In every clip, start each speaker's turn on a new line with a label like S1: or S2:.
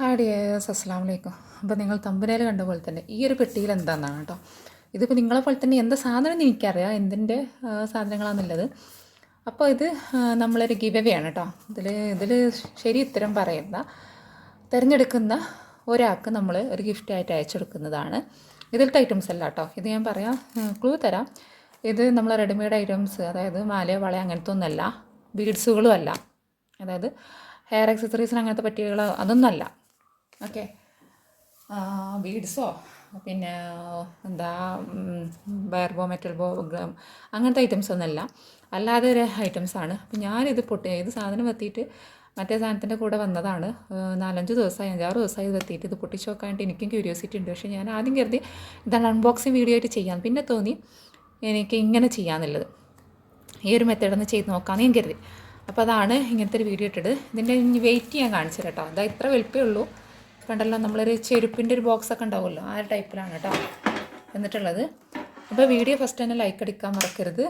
S1: Hi dears അസ്സാം വലൈക്കും അപ്പോൾ നിങ്ങൾ തമ്പനയിൽ കണ്ട പോലെ തന്നെ ഈ ഒരു പെട്ടിയിൽ എന്താണെന്നാണ് കേട്ടോ. ഇതിപ്പോൾ നിങ്ങളെ പോലെ തന്നെ എന്താ സാധനം എന്ന് എനിക്കറിയാം. എന്തിന്റെ സാധനങ്ങളാണെന്നുള്ളത് അപ്പോൾ ഇത് നമ്മളൊരു ഗിവവയാണ് ആണ് കേട്ടോ. ഇതിൽ ഇതിൽ ശരി ഉത്തരം പറയുന്ന തിരഞ്ഞെടുക്കുന്ന ഒരാൾക്ക് നമ്മൾ ഒരു ഗിഫ്റ്റായിട്ട് അയച്ചെടുക്കുന്നതാണ്. ഇതിലത്തെ ഐറ്റംസ് അല്ല കേട്ടോ. ഇത് ഞാൻ പറയാം ക്ലൂ തരാം. ഇത് നമ്മൾ റെഡിമെയ്ഡ് ഐറ്റംസ് അതായത് മാല വള അങ്ങനത്തെ ഒന്നല്ല. ബീഡ്സുകളും അല്ല. അതായത് ഹെയർ ആക്സസറീസിന് അങ്ങനത്തെ പറ്റിയുള്ള അതൊന്നുമല്ല ഓക്കെ. ബീഡ്സോ? പിന്നെ എന്താ ബയർബോ മെറ്റൽ ബോ അങ്ങനത്തെ ഐറ്റംസ് ഒന്നുമല്ല. അല്ലാതെ ഒരു ആണ്. അപ്പം ഞാനിത് പൊട്ടി ഇത് സാധനം എത്തിയിട്ട് മറ്റേ സാധനത്തിന്റെ കൂടെ വന്നതാണ്. നാലഞ്ച് ദിവസമായി അഞ്ചാറ് ദിവസമായി ഇത് എത്തിയിട്ട് ഇത് പൊട്ടിച്ച് നോക്കാനായിട്ട് എനിക്കും ക്യൂരിയോസിറ്റി ഉണ്ട്. പക്ഷേ ഞാൻ ആദ്യം കരുതി ഇതാണ് അൺബോക്സിങ് വീഡിയോ ആയിട്ട് ചെയ്യാൻ പിന്നെ തോന്നി എനിക്ക് ഇങ്ങനെ ചെയ്യാമെന്നുള്ളത് ഈ ഒരു മെത്തേഡ് ഒന്ന് ചെയ്ത് നോക്കാമെന്ന് ഞാൻ കരുതി. അപ്പോൾ അതാണ് ഇങ്ങനത്തെ ഒരു വീഡിയോ ഇട്ടത് ഇതിന്റെ വെയിറ്റ് ഞാൻ കാണിച്ചു കേട്ടോ. അതാ ഇത്ര വലുപ്പമേ ഉള്ളൂ. കണ്ടല്ലോ നമ്മളൊരു ചെരുപ്പിന്റെ ഒരു ബോക്സ് ഒക്കെ ഉണ്ടാവുമല്ലോ ആ ഒരു ടൈപ്പിലാണ് കേട്ടോ എന്നിട്ടുള്ളത് അപ്പോൾ വീഡിയോ ഫസ്റ്റ് തന്നെ ലൈക്ക് അടിക്കാൻ മറക്കരുത്.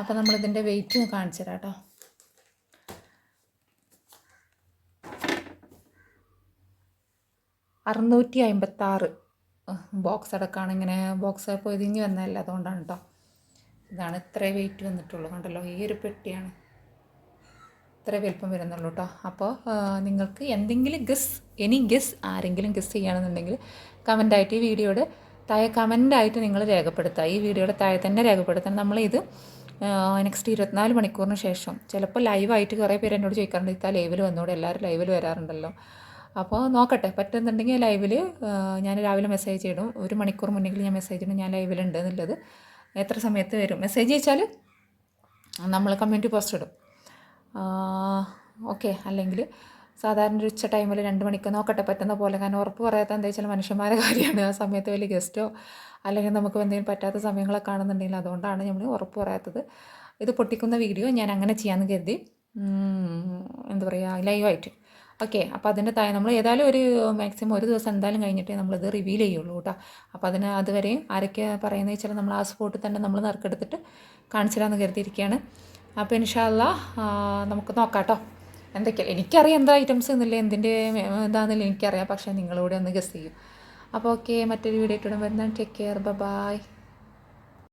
S1: അപ്പോൾ നമ്മളിതിന്റെ വെയിറ്റ് കാണിച്ചു തരാം കേട്ടോ അറുന്നൂറ്റി അമ്പത്താറ്. ബോക്സ് അടക്കമാണ് ഇങ്ങനെ ബോക്സ് പൊതിഞ്ഞ് വന്നതല്ല അതുകൊണ്ടാണ് കേട്ടോ ഇതാണ് ഇത്രേ വെയിറ്റ് വന്നിട്ടുള്ളൂ കണ്ടല്ലോ ഈ ഒരു പെട്ടിയാണ്. ഇത്ര വലുപ്പം വരുന്നുള്ളൂ കേട്ടോ അപ്പോൾ നിങ്ങൾക്ക് എന്തെങ്കിലും ഗസ് എനി ഗസ് ആരെങ്കിലും ഗസ് ചെയ്യുകയാണെന്നുണ്ടെങ്കിൽ കമന്റായിട്ട് ഈ വീഡിയോയുടെ താഴെ കമന്റായിട്ട് നിങ്ങൾ രേഖപ്പെടുത്തുക. ഈ വീഡിയോയുടെ താഴെ തന്നെ രേഖപ്പെടുത്തണം. നമ്മളിത് നെക്സ്റ്റ് ഇരുപത്തിനാല് മണിക്കൂറിന് ശേഷം ചിലപ്പോൾ ലൈവായിട്ട് കുറേ പേര് എന്നോട് ചോദിക്കാറുണ്ട് ഇത്താ ലൈവിൽ വന്നോടെ? എല്ലാവരും ലൈവിൽ വരാറുണ്ടല്ലോ. അപ്പോൾ നോക്കട്ടെ. പറ്റുന്നുണ്ടെങ്കിൽ ലൈവിൽ ഞാൻ രാവിലെ മെസ്സേജ് ഇടും. ഒരു മണിക്കൂർ മുന്നെങ്കിൽ ഞാൻ മെസ്സേജ് ഇടും. ഞാൻ ലൈവിലുണ്ട് എന്നുള്ളത് എത്ര സമയത്ത് വരും? മെസ്സേജ് അയച്ചാൽ നമ്മൾ കമ്മ്യൂണിറ്റി പോസ്റ്റ് ഇടും. ഓക്കെ. അല്ലെങ്കിൽ സാധാരണ ഒരു ഉച്ച ടൈമിൽ രണ്ട് മണിക്ക് നോക്കട്ടെ പറ്റുന്ന പോലെ. കാരണം ഉറപ്പ് പറയാത്ത എന്താ വെച്ചാൽ മനുഷ്യന്മാരെ കാര്യമാണ്. ആ സമയത്ത് വലിയ ഗസ്റ്റോ അല്ലെങ്കിൽ നമുക്ക് എന്തെങ്കിലും പറ്റാത്ത സമയങ്ങളൊക്കെ കാണുന്നുണ്ടെങ്കിൽ അതുകൊണ്ടാണ് നമ്മൾ ഉറപ്പ് പറയാത്തത്. ഇത് പൊട്ടിക്കുന്ന വീഡിയോ ഞാൻ അങ്ങനെ ചെയ്യാമെന്ന് കരുതി. എന്താ പറയുക ലൈവായിട്ട് ഓക്കെ. അപ്പോൾ അതിന്റെ താഴെ നമ്മൾ ഏതായാലും ഒരു മാക്സിമം ഒരു ദിവസം എന്തായാലും കഴിഞ്ഞിട്ടേ നമ്മളിത് റിവീൽ ചെയ്യുള്ളൂ കേട്ടോ അപ്പോൾ അതിന് അതുവരെയും ആരൊക്കെ പറയുന്നത് വെച്ചാൽ നമ്മൾ ആ സ്പോട്ടിൽ തന്നെ നമ്മൾ നറുക്കെടുത്തിട്ട് കാണിച്ചിടാമെന്ന് കരുതിയിരിക്കുകയാണ് അപ്പോൾ ഇൻഷാല്ല നമുക്ക് നോക്കാം കേട്ടോ എന്തൊക്കെയാണ് എനിക്കറിയാം എന്താ ഐറ്റംസ് എന്നില്ല എന്തിന്റെ എന്താണെന്നില്ല എനിക്കറിയാം പക്ഷേ നിങ്ങളോട് ഒന്ന് ഗസ് ചെയ്യും. അപ്പോൾ ഓക്കെ മറ്റൊരു വീഡിയോ ഇട്ടിടും വരുന്ന ടേക്ക് കെയർ ബൈ